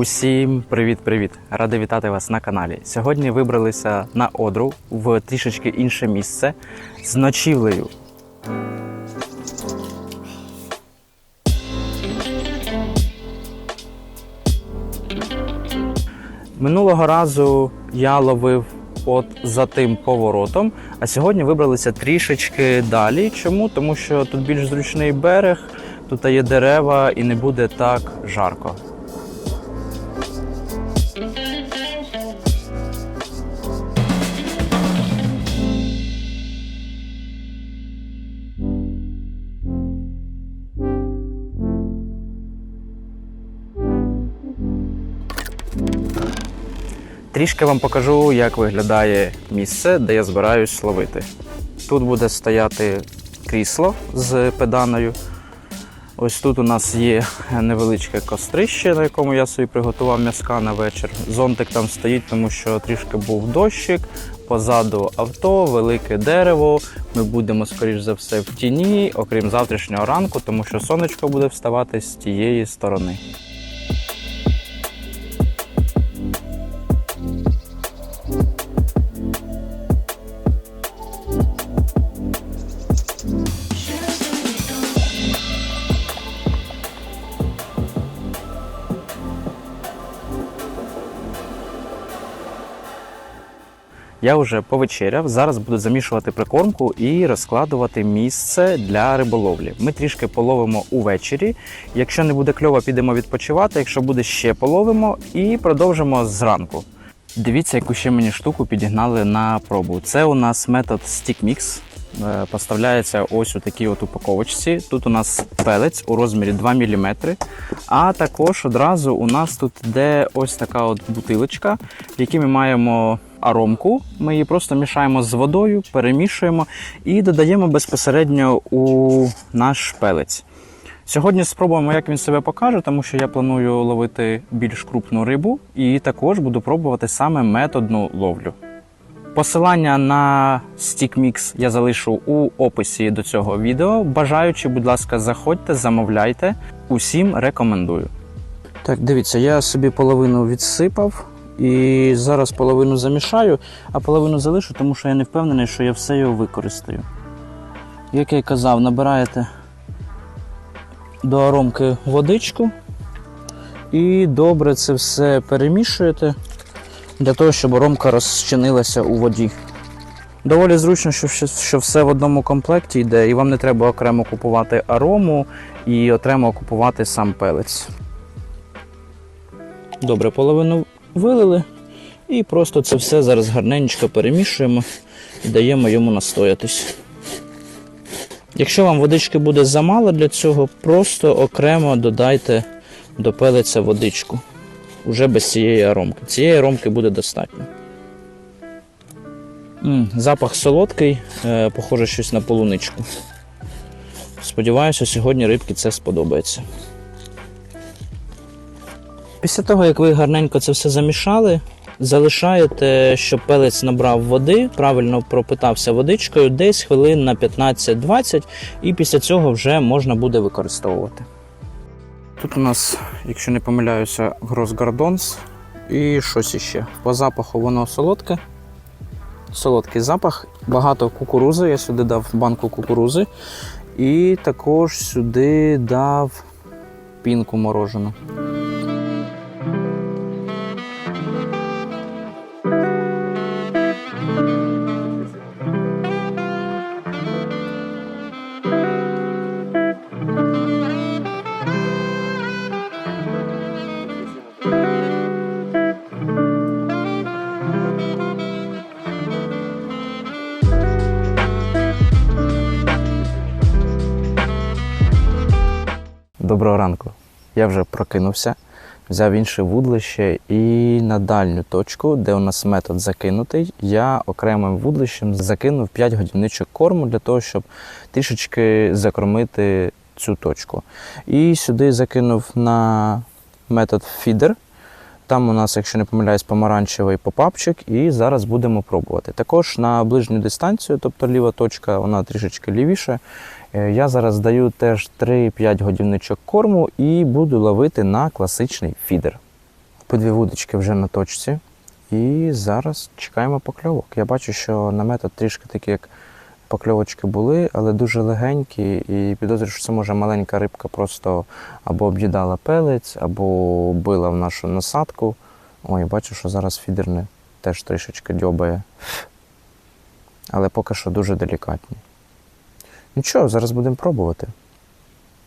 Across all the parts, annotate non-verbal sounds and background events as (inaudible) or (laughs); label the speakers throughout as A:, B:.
A: Усім привіт-привіт! Радий вітати вас на каналі. Сьогодні вибралися на одру в трішечки інше місце з ночівлею. Минулого разу я ловив от за тим поворотом, а сьогодні вибралися трішечки далі. Чому? Тому що тут більш зручний берег, тут є дерева і не буде так жарко. Трішки вам покажу, як виглядає місце, де я збираюсь ловити. Тут буде стояти крісло з педаною. Ось тут у нас є невеличке кострище, на якому я собі приготував м'язка на вечір. Зонтик там стоїть, тому що трішки був дощик. Позаду авто, велике дерево. Ми будемо, скоріш за все, в тіні, окрім завтрашнього ранку, тому що сонечко буде вставати з тієї сторони. Я вже повечеряв. Зараз буду замішувати прикормку і розкладувати місце для риболовлі. Ми трішки половимо увечері. Якщо не буде кльово, підемо відпочивати. Якщо буде ще половимо і продовжимо зранку. Дивіться, яку ще мені штуку підігнали на пробу. Це у нас метод Mix. Е, Поставляється ось у такій от упаковочці. Тут у нас пелець у розмірі 2 мм. А також одразу у нас тут йде ось така от бутилочка, в якій ми маємо аромку. Ми її просто мішаємо з водою, перемішуємо і додаємо безпосередньо у наш пелець. Сьогодні спробуємо, як він себе покаже, тому що я планую ловити більш крупну рибу і також буду пробувати саме методну ловлю. Посилання на StickMix я залишу у описі до цього відео. Бажаючи, будь ласка, заходьте, замовляйте. Усім рекомендую. Так, дивіться, я собі половину відсипав і зараз половину замішаю, а половину залишу, тому що я не впевнений, що я все його використаю. Як я й казав, набираєте до аромки водичку і добре це все перемішуєте для того, щоб аромка розчинилася у воді. Доволі зручно, що все в одному комплекті йде, і вам не треба окремо купувати арому і окремо купувати сам пелець. Добре, половину вилили. І просто це все зараз гарненько перемішуємо і даємо йому настоятись. Якщо вам водички буде замало для цього, просто окремо додайте до пелиця водичку. Уже без цієї аромки. Цієї аромки буде достатньо. М, запах солодкий, е, похоже щось на полуничку. Сподіваюся, сьогодні рибки це сподобається. Після того, як ви гарненько це все замішали, залишаєте, щоб пелець набрав води, правильно пропитався водичкою, десь хвилин на 15-20, і після цього вже можна буде використовувати. Тут у нас, якщо не помиляюся, гросгардонс і щось іще. По запаху воно солодке. Солодкий запах, багато кукурузи. Я сюди дав банку кукурузи. І також сюди дав пінку морожену. Доброго ранку. Я вже прокинувся, взяв інше вудлище і на дальню точку, де у нас метод закинутий, я окремим вудлищем закинув 5 годівничок корму для того, щоб трішечки закормити цю точку. І сюди закинув на метод фідер. Там у нас, якщо не помиляюсь, помаранчевий попапчик, і зараз будемо пробувати. Також на ближню дистанцію, тобто ліва точка, вона трішечки лівіше. Е, Я зараз даю теж 3-5 годівничок корму і буду ловити на класичний фідер. По дві вудочки вже на точці. І зараз чекаємо покльовок. Я бачу, що на трішки такі, як покльовочки були, але дуже легенькі, і підозрюю, що це може маленька рибка просто або об'їдала пелець, або била в нашу насадку. Ой, бачу, що зараз фідерне теж трішечки дьобає. Але поки що дуже делікатні. Нічого, зараз будемо пробувати.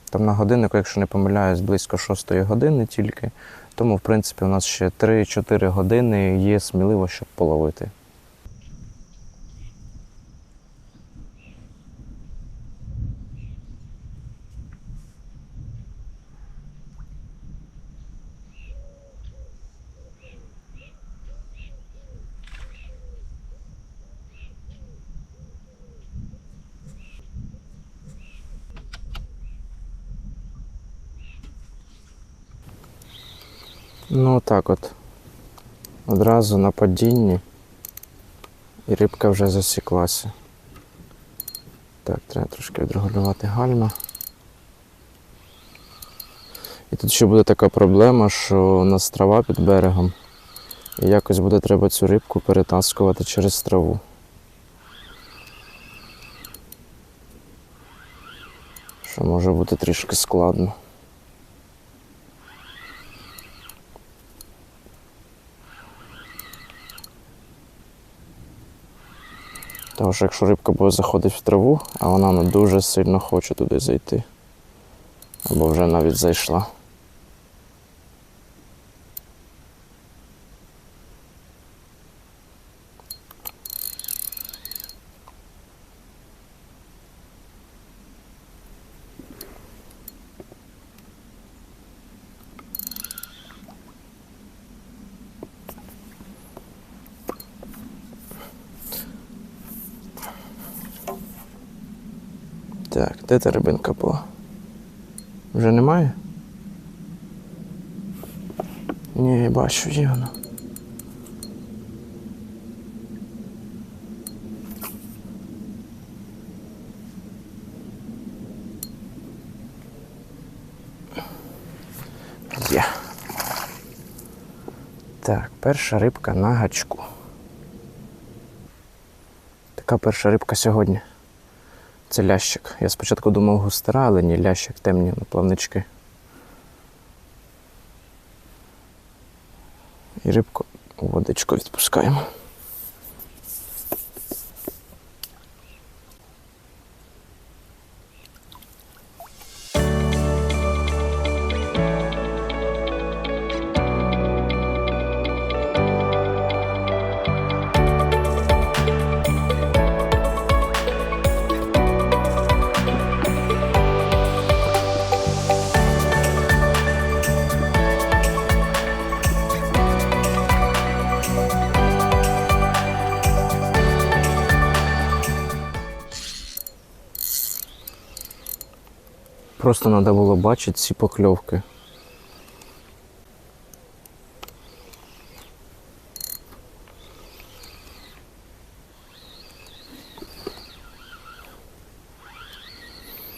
A: Там на годиннику, якщо не помиляюсь, близько 6 години тільки. Тому, в принципі, у нас ще 3-4 години є сміливо, щоб половити. Ну так от. Одразу на падінні. І рибка вже засіклася. Так, треба трошки відрегулювати гальма. І тут ще буде така проблема, що у нас трава під берегом. І якось буде треба цю рибку перетаскувати через траву. Що може бути трішки складно. Що якщо рибка буде заходити в траву, а вона не дуже сильно хоче туди зайти. Або вже навіть зайшла. Так, де та рибинка була? Вже немає? Ні, бачу, є вона. Є. Так, перша рибка на гачку. Така перша рибка сьогодні. Це лящик. Я спочатку думав густера, але ні, лящик темні плавнички. І рибку у водичку відпускаємо. Просто треба було бачити ці покльовки.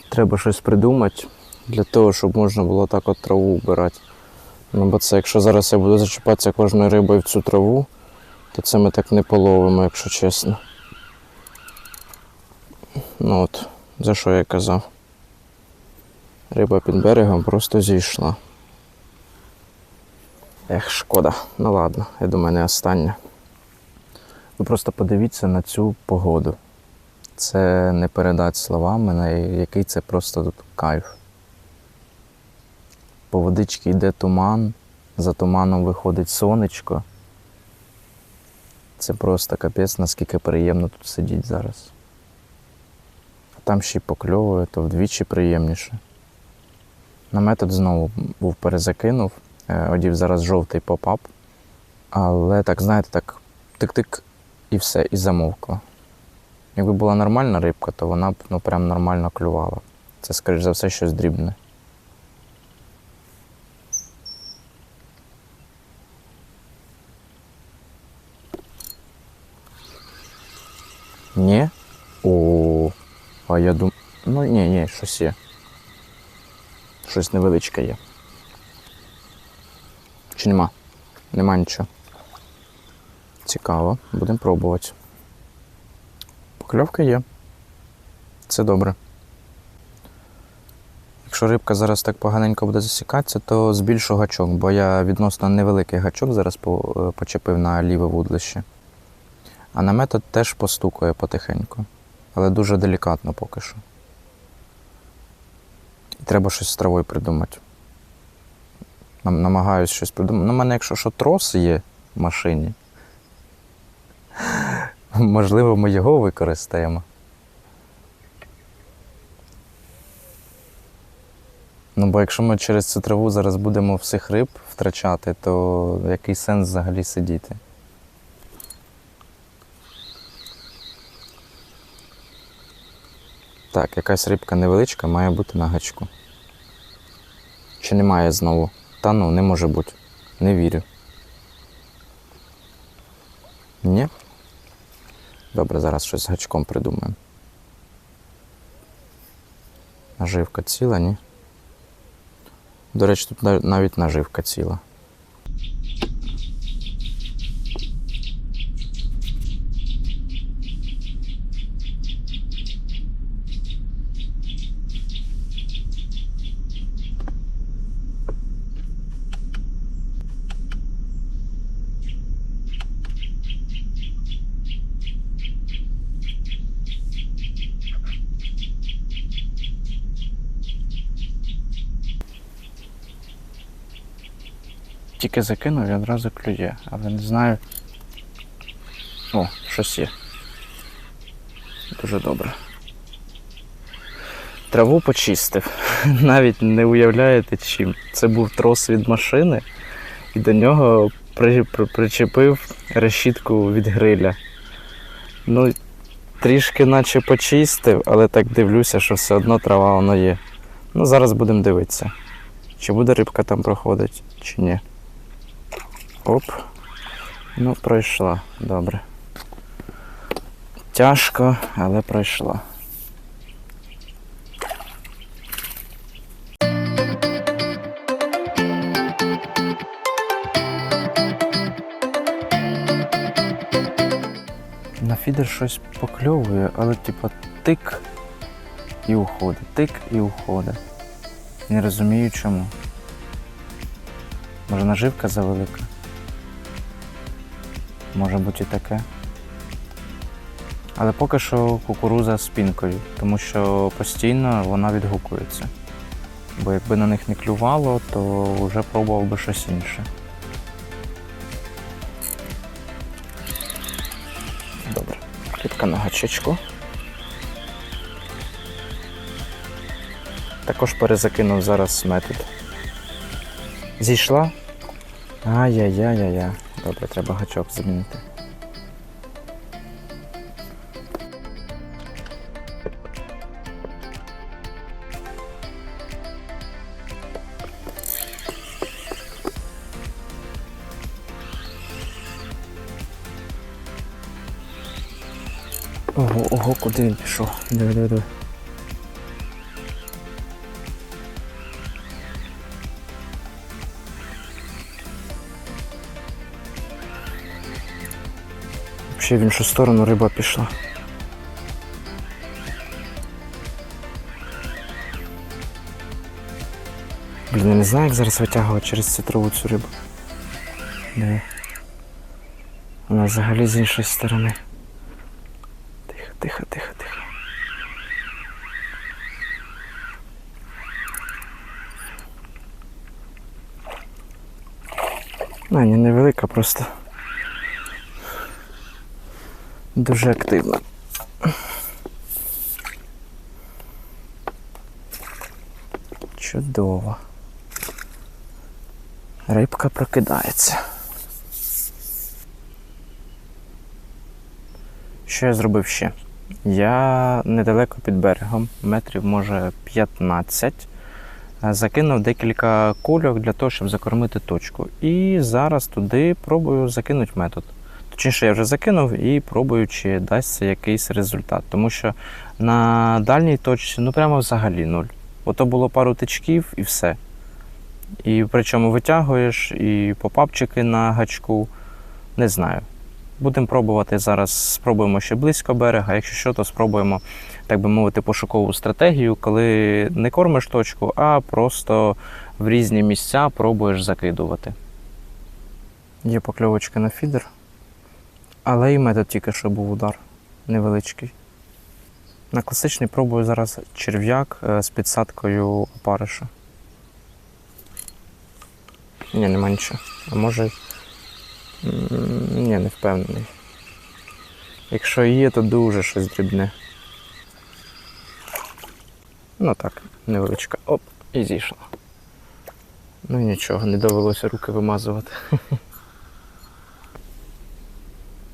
A: Треба щось придумати для того, щоб можна було так от траву вбирати. Ну, бо це, якщо зараз я буду зачіпатися кожною рибою в цю траву, то це ми так не половимо, якщо чесно. Ну от, за що я казав. Риба під берегом просто зійшла. Ех, шкода. Ну ладно, я думаю, не остання. Ви просто подивіться на цю погоду. Це не передати словами, на який це просто тут кайф. По водичці йде туман, за туманом виходить сонечко. Це просто капець, наскільки приємно тут сидіти зараз. А там ще й покльовує, то вдвічі приємніше. Наметод знову був перезакинув, е, одів зараз жовтий поп-ап. Але так, знаєте, так, тик-тик і все, і замовкло. Якби була нормальна рибка, то вона б ну, прям нормально клювала. Це, скоріш за все, щось дрібне. Ні? О, а я думаю... Ну ні, ні, щось є. Щось невеличке є. Чи нема? Нема нічого. Цікаво, будемо пробувати. Покльовка є. Це добре. Якщо рибка зараз так поганенько буде засікатися, то збільшу гачок, бо я відносно невеликий гачок зараз е, почепив на ліве вудлище. А на метод теж постукує потихеньку, але дуже делікатно поки що. Треба щось з травою придумати. Нам- Намагаюсь щось придумати. Ну, у мене, якщо що трос є в машині, (laughs) можливо, ми його використаємо. Ну, бо якщо ми через цю траву зараз будемо всіх риб втрачати, то який сенс взагалі сидіти? Так, якась рибка невеличка має бути на гачку. Чи немає знову? Та ну, не може бути. Не вірю. Ні? Добре, зараз щось з гачком придумаємо. Наживка ціла, ні? До речі, тут навіть наживка ціла. Тільки закинув і одразу клює, але не знаю. О, щось є. Дуже добре. Траву почистив. (laughs) Навіть не уявляєте чим. Це був трос від машини, і до нього при, при- причепив решітку від гриля. Ну, трішки наче почистив, але так дивлюся, що все одно трава воно є. Ну, зараз будемо дивитися, чи буде рибка там проходити, чи ні. Оп. Ну, пройшла. Добре. Тяжко, але пройшла. На фідер щось покльовує, але типа тик і уходить, тик і уходить. Не розумію чому. Може наживка завелика? Може бути і таке. Але поки що кукуруза з пінкою, тому що постійно вона відгукується. Бо якби на них не клювало, то вже пробував би щось інше. Добре. Клітка на гачечку. Також перезакинув зараз метод. Зійшла? Ай-яй-яй-яй-яй. Добре, треба гачок замінити. Ого, ого, куди він пішов? Диви, диви, диви. Взагалі в іншу сторону риба пішла. Блін, я не знаю, як зараз витягувати через цю траву цю рибу. Диви. Вона взагалі з іншої сторони. Тихо, тихо, тихо, тихо. Ну, ні, невелика, просто дуже активна. Чудово. Рибка прокидається. Що я зробив ще? Я недалеко під берегом, метрів може 15, е, закинув декілька кульок для того, щоб закормити точку. І зараз туди пробую закинути метод. Точніше, я вже закинув і пробую, чи дасть це якийсь результат. Тому що на дальній точці ну прямо взагалі нуль. Ото було пару тичків і все. І причому витягуєш, і попапчики на гачку. Не знаю. Будемо пробувати зараз. Спробуємо ще близько берега. Якщо що, то спробуємо, так би мовити, пошукову стратегію, коли не кормиш точку, а просто в різні місця пробуєш закидувати. Є покльовочка на фідер. Але і метод тільки що був удар невеличкий. На класичний пробую зараз черв'як е, з підсадкою опариша. Ні, нема нічого. А може. Ні, не впевнений. Якщо є, то дуже щось дрібне. Ну так, невеличка. Оп, і зійшла. Ну нічого, не довелося руки вимазувати. (laughs)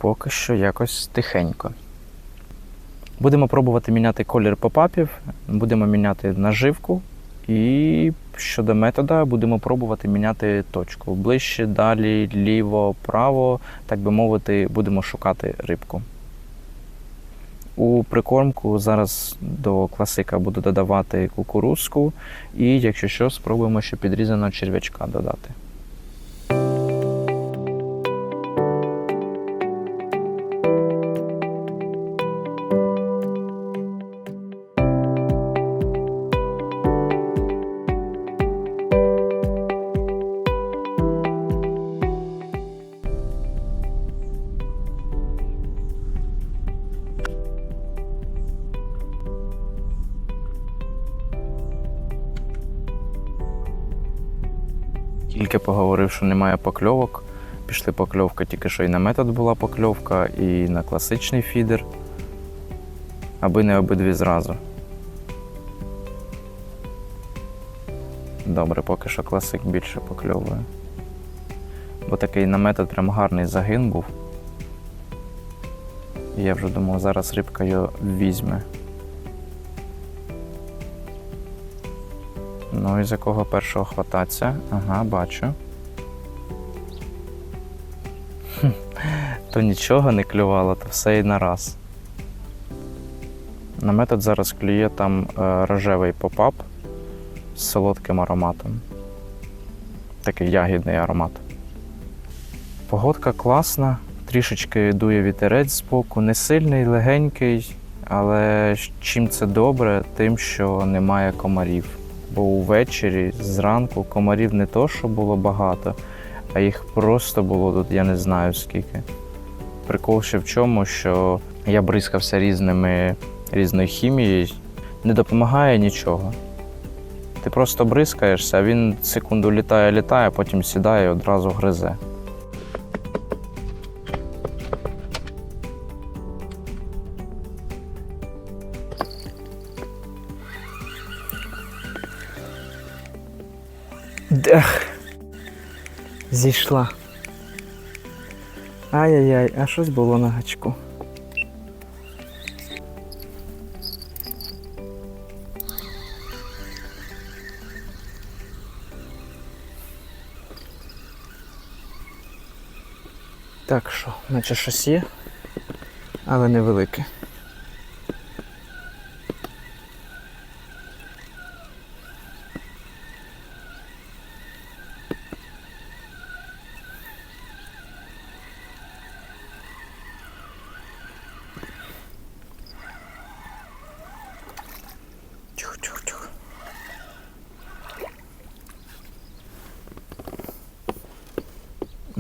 A: Поки що якось тихенько. Будемо пробувати міняти колір попапів, будемо міняти наживку. І щодо метода, будемо пробувати міняти точку. Ближче, далі, ліво, право, так би мовити, будемо шукати рибку. У прикормку зараз до класика буду додавати кукурузку, і якщо що, спробуємо ще підрізаного черв'ячка додати. Тільки поговорив, що немає покльовок. Пішли покльовка, тільки що і на метод була покльовка, і на класичний фідер. Аби не обидві зразу. Добре, поки що класик більше покльовує. Бо такий на метод прям гарний загин був. І я вже думав, зараз рибка його візьме. Ну і з якого першого хвататься? Ага, бачу. То нічого не клювало, то все і на раз. На метод зараз клює там е, рожевий попап з солодким ароматом. Такий ягідний аромат. Погодка класна, трішечки дує вітерець з боку, не сильний, легенький, але чим це добре, тим, що немає комарів. Бо увечері, зранку, комарів не то, що було багато, а їх просто було тут, я не знаю скільки. Прикол ще в чому, що я бризкався різними, різною хімією, не допомагає нічого. Ти просто бризкаєшся, а він секунду літає, літає, потім сідає і одразу гризе. Дех. Зійшла. Ай-яй-яй, а щось було на гачку. Так що, наче щось є, але невелике. Тихо, тихо, тихо.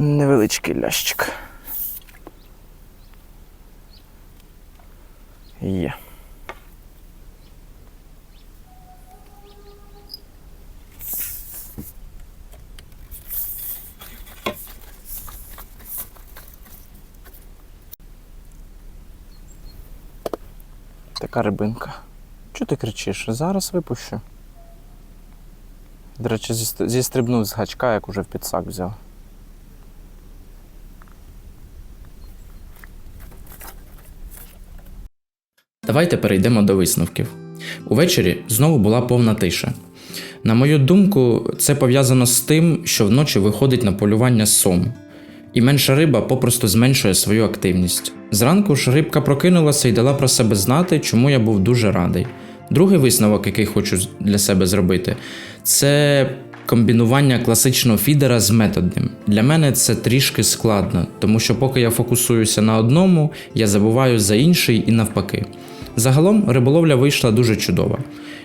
A: Невеличкий лящик. Є. Така рибинка. Чого ти кричиш? Зараз випущу. До речі, зіст- зістрибнув з гачка, як уже в підсак взяв.
B: Давайте перейдемо до висновків. Увечері знову була повна тиша. На мою думку, це пов'язано з тим, що вночі виходить на полювання сом. і менша риба попросту зменшує свою активність. Зранку ж рибка прокинулася і дала про себе знати, чому я був дуже радий. Другий висновок, який хочу для себе зробити, це комбінування класичного фідера з методним. Для мене це трішки складно, тому що поки я фокусуюся на одному, я забуваю за інший і навпаки. Загалом риболовля вийшла дуже чудова.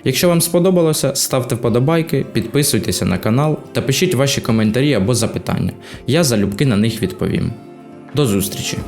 B: Якщо вам сподобалося, ставте вподобайки, підписуйтеся на канал та пишіть ваші коментарі або запитання. Я залюбки на них відповім. До зустрічі!